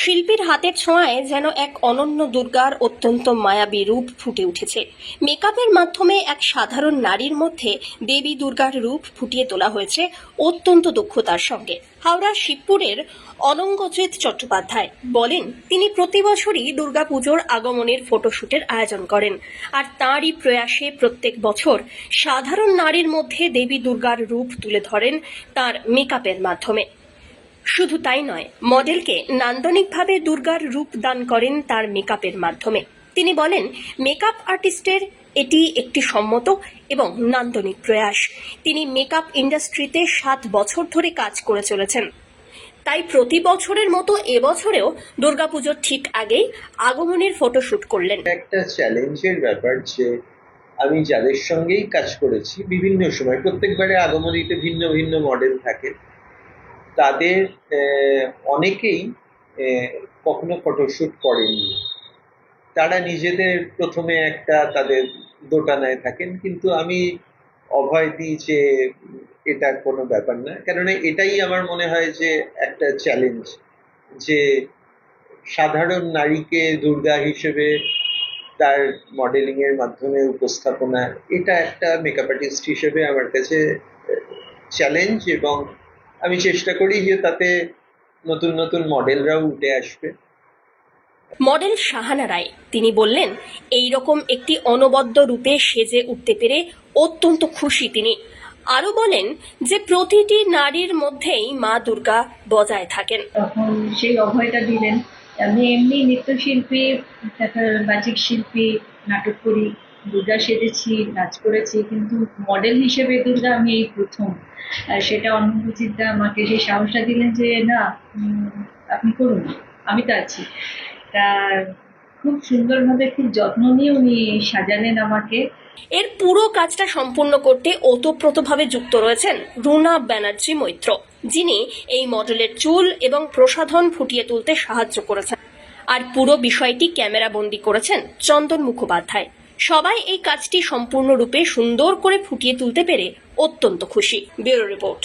শিল্পীর হাতের ছোঁয়ায় যেন এক অনন্য দুর্গার অত্যন্ত মায়াবী রূপ ফুটে উঠেছে। মেকআপের মাধ্যমে এক সাধারণ নারীর মধ্যে দেবী দুর্গার রূপ ফুটিয়ে তোলা হয়েছে অত্যন্ত দক্ষতার সঙ্গে। হাওড়া শিবপুরের অনঙ্গজিৎ চট্টোপাধ্যায় বলেন, তিনি প্রতি বছরই দুর্গাপুজোর আগমনের ফটোশুটের আয়োজন করেন আর তাঁরই প্রয়াসে প্রত্যেক বছর সাধারণ নারীর মধ্যে দেবী দুর্গার রূপ তুলে ধরেন তার মেকআপের মাধ্যমে। শুধু তাই নয়, মডেলকে নান্দনিকভাবে দুর্গার রূপ দান করেন তার মেকআপের মাধ্যমে। তিনি বলেন, মেকআপ আর্টিস্টের এটি একটি সম্মত এবং নান্দনিক প্রয়াস। তিনি মেকআপ ইন্ডাস্ট্রিতে সাত বছর ধরে কাজ করে চলেছেন। তাই প্রতি বছরের মতো এবছরেও দুর্গাপুজোর ঠিক আগেই আগমনের ফটোশুট করলেন। একটা চ্যালেঞ্জের ব্যাপার যে, আমি যাদের সঙ্গেই কাজ করেছি, বিভিন্ন সময় প্রত্যেকবারে আগমনীতে ভিন্ন ভিন্ন মডেল থাকে। তাদের অনেকেই কখনো ফটোশ্যুট করেননি। তারা নিজেদের প্রথমে একটা তাদের দোটানায় থাকেন, কিন্তু আমি অভয় দিই যে এটা কোনো ব্যাপার না। কেননা এটাই আমার মনে হয় যে একটা চ্যালেঞ্জ যে সাধারণ নারীকে দুর্গা হিসেবে তার মডেলিং এর মাধ্যমে উপস্থাপনা, এটা একটা মেকআপ আর্টিস্ট হিসেবে আমার কাছে চ্যালেঞ্জ এবং আমি চেষ্টা করি যে তাতে নতুন নতুন মডেলরাও উঠে আসবে। মডেল শাহানা রায় তিনি বললেন এই রকম একটি অনবদ্য রূপে সেজে উঠতে পেরে অত্যন্ত খুশি তিনি। আরও বলেন যে প্রতিটি নারীর মধ্যেই মা দুর্গা বজায় থাকেন। তখন সেই অভয়টা দিলেন। আমি এমনি নৃত্যশিল্পী তারপর বাচিক শিল্পী নাটক করি। দুর্গা সেজেছি, নাচ করেছি, কিন্তু মডেল হিসেবে দুর্গা আমি এই প্রথম। সেটা অন্নজিৎদা আমাকে সেই সাহসটা দিলেন যে, না আপনি করুন, আমি তো আছি। তা খুব সুন্দরভাবে, খুব যত্ন নিয়ে উনি সাজালেন আমাকে। এর পুরো কাজটা সম্পূর্ণ করতে ওতপ্রোতভাবে যুক্ত রয়েছেন রুনা ব্যানার্জি মৈত্র, যিনি এই মডেলের চুল এবং প্রসাধন ফুটিয়ে তুলতে সাহায্য করেছেন। আর পুরো বিষয়টি ক্যামেরা বন্দি করেছেন চন্দন মুখোপাধ্যায়। সবাই এই কাজটি সম্পূর্ণরূপে সুন্দর করে ফুটিয়ে তুলতে পেরে অত্যন্ত খুশি। Bureau report.